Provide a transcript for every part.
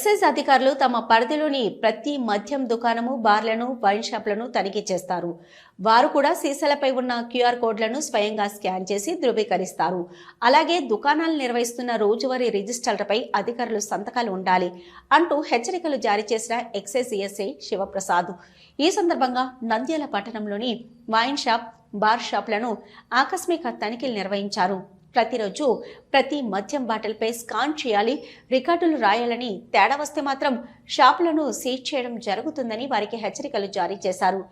Excise అధికారులు తమ పరిధిలోని ప్రతి మద్యం దుకాణము బార్లను వైన్ షాప్లను తనిఖీ చేస్తారు. వారు కూడా సీసాలపై ఉన్న క్యూఆర్ కోడ్లను స్వయంగా స్కాన్ చేసి ధృవీకరిస్తారు. అలాగే దుకాణాలు నిర్వహిస్తున్న రోజువారీ రిజిస్టర్లపై అధికారులు సంతకాలు ఉండాలి అంటూ హెచ్చరికలు జారీ చేసిన ఎక్సైజ్ సిఎస్ఐ శివప్రసాద్. ఈ సందర్భంగా నంద్యాల పట్టణంలోని వైన్ షాప్ బార్ షాప్లను ఆకస్మిక తనిఖీలు నిర్వహించారు. ప్రతిరోజు ప్రతి మద్యం బాటిల్పై స్కాన్ చేయాలి. రికార్డులు రాయాలని తేడా వస్తే మాత్రం షాపులను సీజ్ చేయడం జరుగుతుందని వారికి హెచ్చరికలు జారీ చేశారు.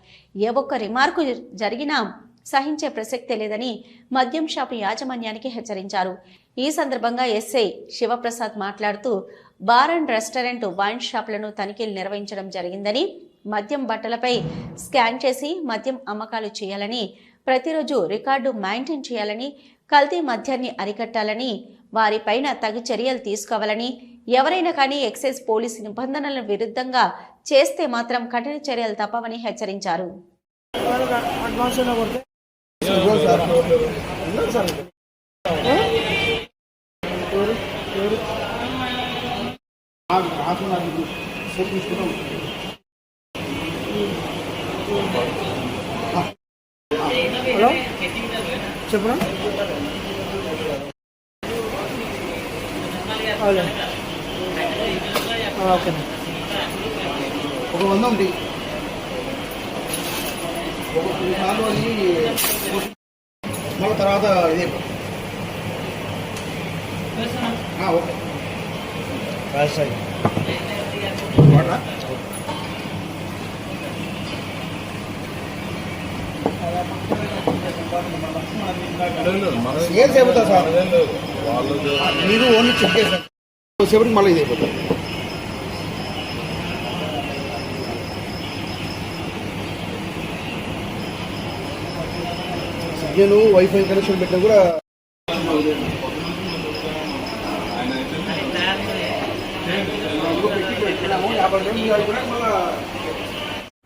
ఏ ఒక్క రిమార్కు జరిగినా సహించే ప్రసక్తే లేదని మద్యం షాపు యాజమాన్యానికి హెచ్చరించారు. ఈ సందర్భంగా ఎస్ఐ శివప్రసాద్ మాట్లాడుతూ బార్ అండ్ రెస్టారెంట్ వైన్ షాపులను తనిఖీలు నిర్వహించడం జరిగిందని మద్యం బట్టలపై స్కాన్ చేసి మద్యం అమ్మకాలు చేయాలని ప్రతిరోజు రికార్డు మెయింటైన్ చేయాలని కల్తీ మద్యాన్ని అరికట్టాలని వారిపైన తగు చర్యలు తీసుకోవాలని ఎవరైనా కానీ ఎక్సైజ్ పోలీసు నిబంధనల విరుద్ధంగా చేస్తే మాత్రం కఠిన చర్యలు తప్పవని హెచ్చరించారు. హలో? చెప్పరా ఓకే. ఒక వంద ఉంది మళ్ళీ తర్వాత ఇదే. ఆ, ఓకే. వాటరా? ఏం చెబుతా సార్ మీరు ఓన్లీ చెక్ చేశారు సేపటికి మళ్ళీ ఇది అయిపోతుంది నేను వైఫై కనెక్షన్ పెట్టినా కూడా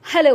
హలో